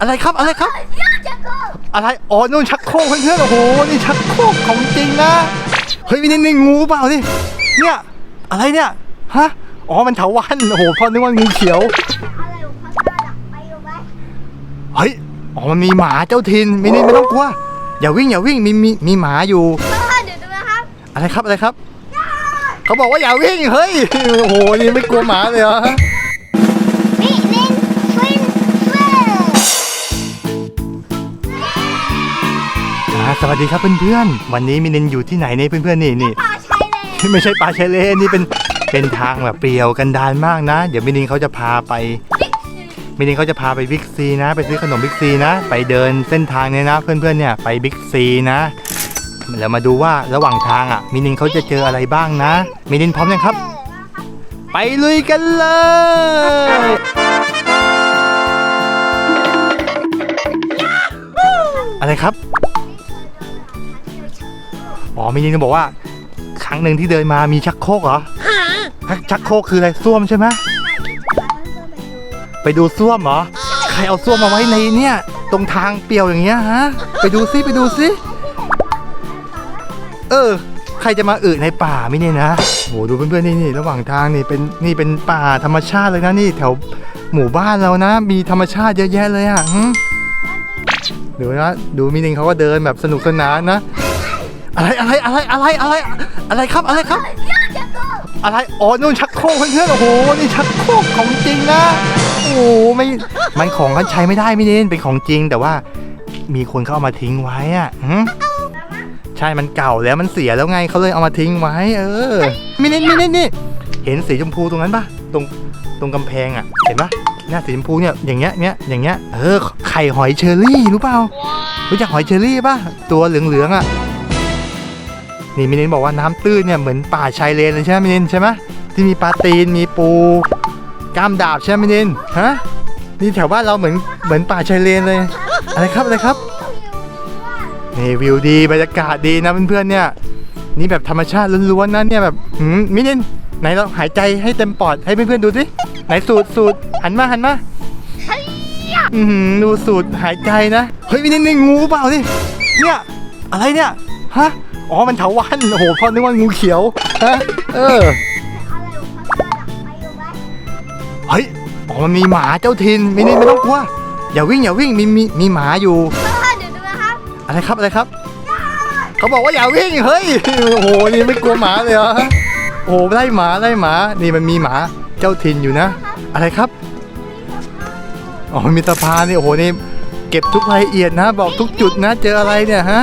อะไรครับอะไรครับอะไรอ๋อนู่นชักโครกเพื่อนๆโอ้โหนี่ชักโครกของจริงนะเฮ้ยมีนี่นี่งูเปล่าดิเนี่ยอะไรเนี่ยฮะอ๋อมันเถาวันโอ้โหพ่อนึกว่างูเขียวอะไรของเขาจะดักไปอยู่ไหมเฮ้ยอ๋อมันมีหมาเจ้าถิ่นไม่นี่ไม่ต้องกลัวอย่าวิ่งอย่าวิ่งมีมีมีหมาอยู่พ่อเดี๋ยวดูนะครับอะไรครับอะไรครับ เขาบอกว่าอย่าวิ่งเฮ้ยโอ้โหนี่ไม่กลัวหมาเลยเหรอ วัสดีครับเพื่อนๆ วันนี้มินินอยู่ที่ไหนเนี่ยเพื่อนๆนี่นี่ป่าชายเลนไม่ใช่ป่าชายเลนนี่เป็นเป็นทางแบบเปลี่ยวกันดานมากนะ เดี๋ยวมินินเขาจะพาไปมินินเขาจะพาไปบิ๊กซีนะ ไปซื้อขนมบิ๊กซีนะ ไปเดินเส้นทางเนี่ยนะ เพื่อนๆเนี่ยไปบิ๊กซีนะแล้วมาดูว่าระหว่างทางอะมินินเขาจะเจออะไรบ้างนะมินินพร้อมยังครับ ไปลุยกันเลยอะไรครับ อ๋อมินินบอกว่า ครั้งหนึ่งที่เดินมามีชักโครกเหรอชักชักโครกคืออะไรส้วมใช่ไหมไปดูส้วมเหรอ ใครเอาส้วมมาไว้ในเนี่ย ตรงทางเปลี่ยวอย่างเงี้ยฮะ ไปดูซิไปดูซิ เออ ใครจะมาอึในป่าไม่เนี่ยนะโหดูเพื่อนๆนี่นี่ระหว่างทางนี่เป็นนี่เป็นป่าธรรมชาติเลยนะนี่แถวหมู่บ้านเรานะ มีธรรมชาติเยอะแยะเลยอะหึดูนะดูมินิงเขาก็เดินแบบสนุกสนานนะ อะไรอะไรอะไรอะไรอะไรอะไรครับอะไรครับ อะไรอ๋อนู่นชักโครกเพื่อนๆโอ้โหนี่ชักโครกของจริงนะโอ้โหไม่มันของกันใช้ไม่ได้ไม่เน้นเป็นของจริง แต่ว่ามีคนเขาเอามาทิ้งไว้อะหึใช่มันเก่าแล้วมันเสียแล้วไงเขาเลยเอามาทิ้งไว้ เออไม่เน้นไม่เน้นนี่เห็นสีชมพูตรงนั้นปะตรงตรงกำแพงอะ เห็นปะหน้าสีชมพูเนี่ยอย่างเงี้ยเนี้ยอย่างเงี้ยเออไข่หอยเชอรี่รู้เปล่ารู้จักหอยเชอรี่ปะตัวเหลืองๆอะ นี่มินินบอกว่าน้ำตื้นเนี่ยเหมือนป่าชายเลนเลยใช่ไหมมินินใช่ไหมที่มีปลาตีนมีปูกล้ามดาบใช่ไหมมินินฮะนี่แถวบ้านเราเหมือนเหมือนป่าชายเลนเลยอะไรครับอะไรครับนี่วิวดีบรรยากาศดีนะเพื่อนๆเนี่ย นี่แบบธรรมชาติล้วนๆนะเนี่ยแบบหืมมินินไหนเราหายใจให้เต็มปอดให้เพื่อนๆดูสิไหนสูดสูดหันมาหันมาอือหือดูสูดหายใจนะ เฮ้ยมินินนี่งูเปล่าดิเนี่ยอะไรเนี่ยฮะ อ๋อ มันเถาวันโอ้โหพ่อนึกว่างูเขียวฮะเอออะไรของเขาจะดักไปอยู่ไหมเฮ้ย อ๋อ มันมีหมาเจ้าถิ่นไม่นี่ไม่ต้องกลัว อย่าวิ่งอย่าวิ่ง มีมีมีหมาอยู่พ่อเดี๋ยวดูนะครับอะไรครับอะไรครับ เขาบอกว่าอย่าวิ่ง เฮ้ย โอ้โห นี่ไม่กลัวหมาเลยเหรอ โอ้โหไล่หมาไล่หมา นี่มันมีหมาเจ้าถิ่นอยู่นะ อะไรครับ อ๋อมันมีสะพานนี่ โอ้โห นี่ เก็บทุกรายละเอียดนะ บอกทุกจุดนะ เจออะไรเนี่ยฮะ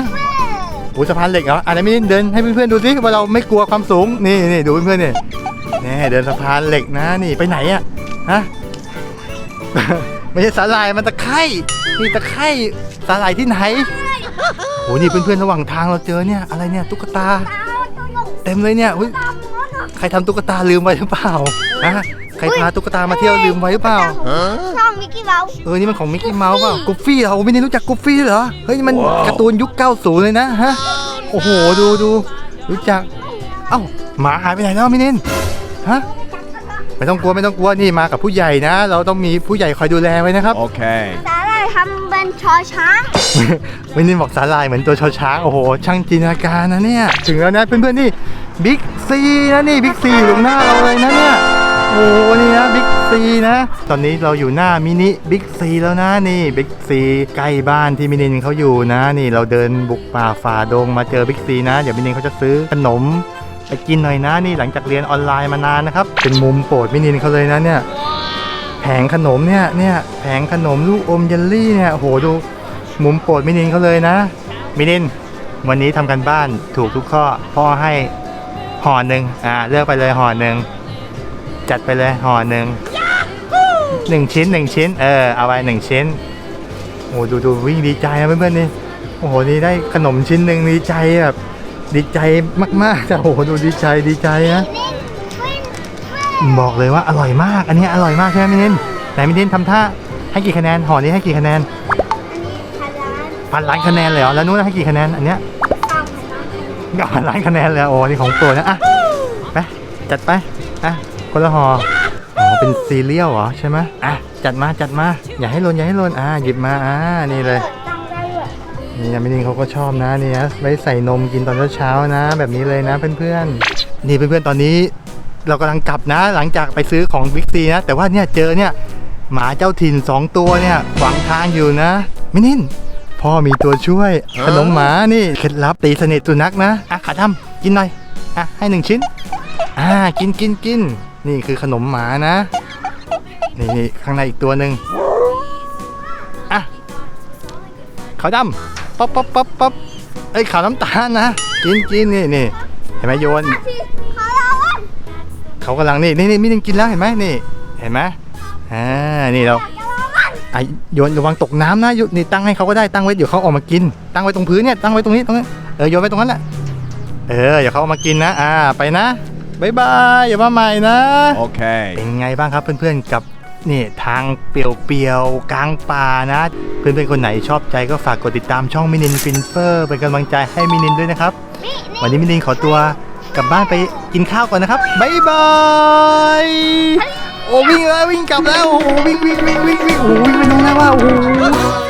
โอ้สะพานเหล็กเหรออะไหนไม่เดินให้เพื่อนๆดูสิว่าเราไม่กลัวความสูงนี่นี่ดูเพื่อนๆนี่นี่เดินสะพานเหล็กนะนี่ไปไหนอะฮะไม่ใช่สาลายมันตะไคร่นี่ตะไคร่สาลายที่ไหนโอ้นี่เพื่อนๆระหว่างทางเราเจอเนี่ยอะไรเนี่ยตุ๊กตา เต็มเลยเนี่ยอุ๊ยใครทำตุ๊กตาลืมไว้หรือเปล่าฮะใครพาตุ๊กตามาเที่ยวลืมไว้หรือเปล่า ช่องมิกกี้เมาส์เออ นี่มันของมิกกี้เมาส์เปล่ากูฟี่เหรอไม่ได้รู้จักกูฟี่เหรอ เฮ้ยนี่มันการ์ตูนยุค 90 เลยนะฮะ โอ้โห ดูดู รู้จัก เอ้า หมาหายไปไหนแล้วมินินฮะ ไม่ต้องกลัวไม่ต้องกลัว นี่มากับผู้ใหญ่นะ เราต้องมีผู้ใหญ่คอยดูแลไว้นะครับ Okay. สาหร่ายทำเป็นชอช้างมินินบอกสาลายเหมือนตัวชอช้าง โอ้โห ช่างจินตนาการนะเนี่ย ถึงแล้วนะเพื่อนๆนี่บิ๊กซีนะนี่บิ๊กซีอยู่ตรงหน้าเราเลยนะเนี่ย โอ้โหนี่นะบิ๊กซีนะ ตอนนี้เราอยู่หน้ามินิบิ๊กซีแล้วนะนี่บิ๊กซีใกล้บ้านที่มินินเขาอยู่นะ นี่เราเดินบุกป่าฝ่าดงมาเจอบิ๊กซีนะ เดี๋ยวมินินเขาจะซื้อขนมไปกินหน่อยนะนี่หลังจากเรียนออนไลน์มานานนะครับ เป็นมุมโปรดมินินเขาเลยนะเนี่ยแผงขนมเนี่ยเนี่ยแผงขนมลูกอมเยลลี่เนี่ยโหดูมุมโปรดมินินเขาเลยนะมินินวันนี้ทำกันบ้านถูกทุกข้อพ่อให้ห่อหนึ่งอ่าเลือกไปเลยห่อหนึ่ง จัดไปเลยห่อหนึ่งหนึ่งชิ้นหนึ่งชิ้น เออ เอาไปหนึ่งชิ้นโอ้ดูดูวิ่งดีใจนะเพื่อนๆนี่โอ้โหนี่ได้ขนมชิ้นหนึ่งดีใจแบบดีใจมากๆแต่โอ้โหดูดีใจดีใจนะบอกเลยว่าอร่อยมาก อันนี้อร่อยมากใช่ไหมมินินไหนมินินทำท่าให้กี่คะแนนห่อนี้ให้กี่คะแนนอันนี้พันล้านพันล้านคะแนนเลยเหรอแล้วนู้นให้กี่คะแนนอันเนี้ยเก้าพันล้านกับพันล้านคะแนนเลยโอ้นี่ของโปรดนะอะไปจัดไปอะ คนละห่ออ๋อเป็นซีเรียลเหรอใช่ไหมอะจัดมาจัดมา อย่าให้หล่นอย่าให้หล่นอ่าหยิบมาอ่านี่เลยจังได้ด้วยนี่นะมินินเขาก็ชอบนะนี่นะไว้ใส่นมกินตอนเช้าๆนะ แบบนี้เลยนะเพื่อนๆนี่เพื่อนๆตอนนี้ เรากำลังกลับนะ หลังจากไปซื้อของบิ๊กซีนะแต่ว่าเนี่ยเจอเนี่ยหมาเจ้าถิ่นสองตัวเนี่ยขวางทางอยู่นะมินินพ่อมีตัวช่วยขนมหมานี่เคล็ดลับตีสนิทสุนัขนะอะขาทำกินหน่อยอะให้หนึ่งชิ้นอ่ากินกินกิน นี่คือขนมหมานะ นี่ข้างในอีกตัวหนึ่งอะขาวดำป๊อปป๊อปป๊อปป๊อปเอ้ยขาวน้ำตาลนะ กินกินนี่นี่เห็นไหมโยน เขาเราอะเขากำลังนี่นี่นี่มินินกินแล้วเห็นไหมนี่ เห็นไหมอ่านี่เราอย่าเราอะอะโยนระวังตกน้ำนะยนนี่ตั้งให้เขาก็ได้ตั้งไว้เดี๋ยวเขาออกมากิน ตั้งไว้ตรงพื้นเนี่ยตั้งไว้ตรงนี้ตรงนี้เออโยนไว้ตรงนั้นแหละเออเดี๋ยวเขาเอามากินนะ อ่าไปนะ บายบายอย่ามาใหม่นะ Okay. เป็นไงบ้างครับเพื่อนๆกับนี่ทางเปลี่ยวๆกลางป่านะ เพื่อนๆคนไหนชอบใจก็ฝากกดติดตามช่องมินินฟินเฟอร์เป็นกำลังใจให้มินินด้วยนะครับนี่วันนี้มินินขอตัวกลับบ้านไปกินข้าวก่อนนะครับบ๊ายบายโอ้วิ่งแล้ววิ่งกลับแล้วโอ้โหวิ่งวิ่งวิ่งวิ่งวิ่งโอ้โหวิ่งไปตรงนั้นว่าโอ้โห